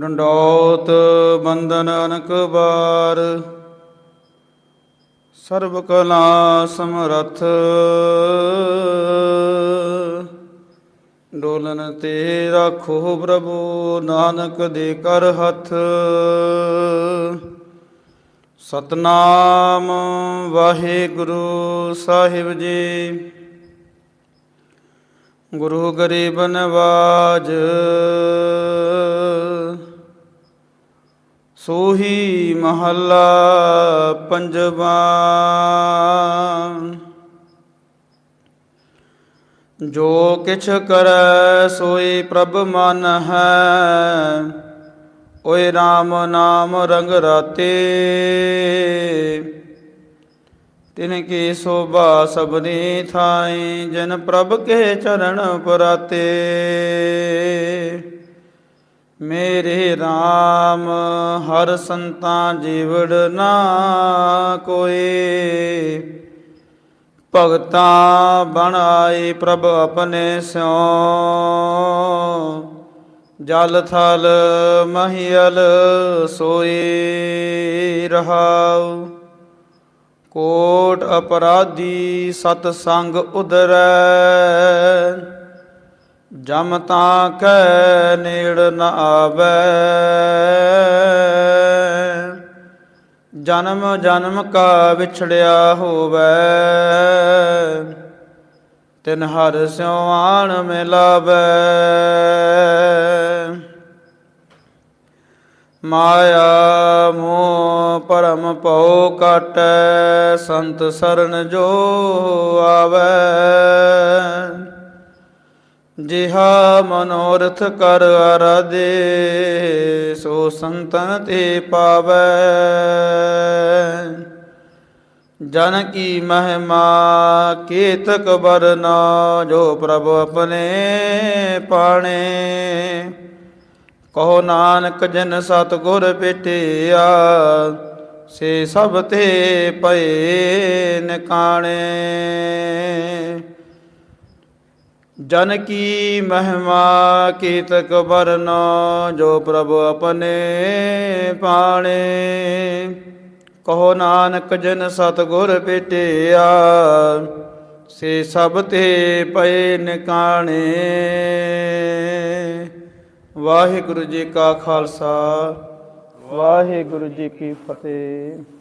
ਡੰਡੌਤ ਬੰਦਨ ਅਨਕ ਬਾਰ। ਸਰਬ ਕਲਾ ਸਮਰਥ। ਡੋਲਨ ਤੇ ਰੱਖੋ ਪ੍ਰਭੂ ਨਾਨਕ ਦੇ ਕਰ ਹੱਥ। ਸਤਨਾਮ ਵਾਹਿਗੁਰੂ ਸਾਹਿਬ ਜੀ। ਗੁਰੂ ਗਰੀਬ ਨਵਾਜ। ਸੋਹੀ ਮਹੱਲਾ ਪੰਜਵਾ। ਜੋ ਕਿਛ ਕਰੈ ਸੋਈ ਪ੍ਰਭ ਮਨ ਹੈ, ਓਏ RAM ਨਾਮ ਰੰਗ ਰਾਤੇ। ਤਿਨ ਕੀ ਸੋਭਾ ਸਭਨੀ ਥਾਈ, ਜਨ ਪ੍ਰਭ ਕੇ ਚਰਨ ਪਰਾਤੇ। ਮੇਰੇ RAM ਹਰ ਸੰਤਾਂ ਜੀਵੜ ਨਾ ਕੋਈ ਭਗਤਾ ਬਣ ਆਈ ਪ੍ਰਭ ਆਪਣੇ ਸਿਉ। ਜਲ ਥਲ ਮਹੀਲ ਸੋਈ ਰਹਾਉ। ਕੋਟ ਅਪਰਾਧੀ ਸਤ ਸੰਗ ਉਦਰੈ ਜਮ ਤਾਂ ਕੈ ਨੇੜ ਨ ਆਵੈ। ਜਨਮ ਜਨਮ ਕਾ ਵਿਛੜਿਆ ਹੋਵੈ। ਤਿਨ ਹਰ ਸਿਉ ਆਣ ਮਿਲਾਵੈ। ਮਾਇਆ ਮੋਹ ਪਰਮ ਭਉ ਕਟ, ਸੰਤ ਸਰਨ ਜੋ ਆਵੈ। ਜਿਹਾ ਮਨੋਰਥ ਕਰ ਅਰਦੇ ਸੋ ਸੰਤਨ ਤੇ ਪਾਵੈ। ਜਨ ਕੀ ਮਹਿਮਾ, ਕੀਤਕ ਬਰਨਾ ਜੋ ਪ੍ਰਭ ਆਪਣੇ ਪਾਣੇ। ਕਹੋ ਨਾਨਕ, ਜਨ ਸਤ ਗੁਰ ਭੇਟਿਆ, ਸੇ ਸਭ ਤੇ ਪਏ ਨਿਕਾਣੇ। ਜਨ ਕੀ ਮਹਿਮਾ ਕੀਤਕ ਬਰਨੋ ਜੋ ਪ੍ਰਭ ਆਪਣੇ ਪਾਣੇ। ਕਹੋ ਨਾਨਕ ਜਨ ਸਤ ਗੁਰ ਭੇਟਿਆ, ਸੇ ਸਭ ਤੇ ਪਏ ਨਿਕਾਣੇ। ਵਾਹਿਗੁਰੂ ਜੀ ਕਾ ਖਾਲਸਾ, ਵਾਹਿਗੁਰੂ ਜੀ ਕੀ ਫਤਿਹ।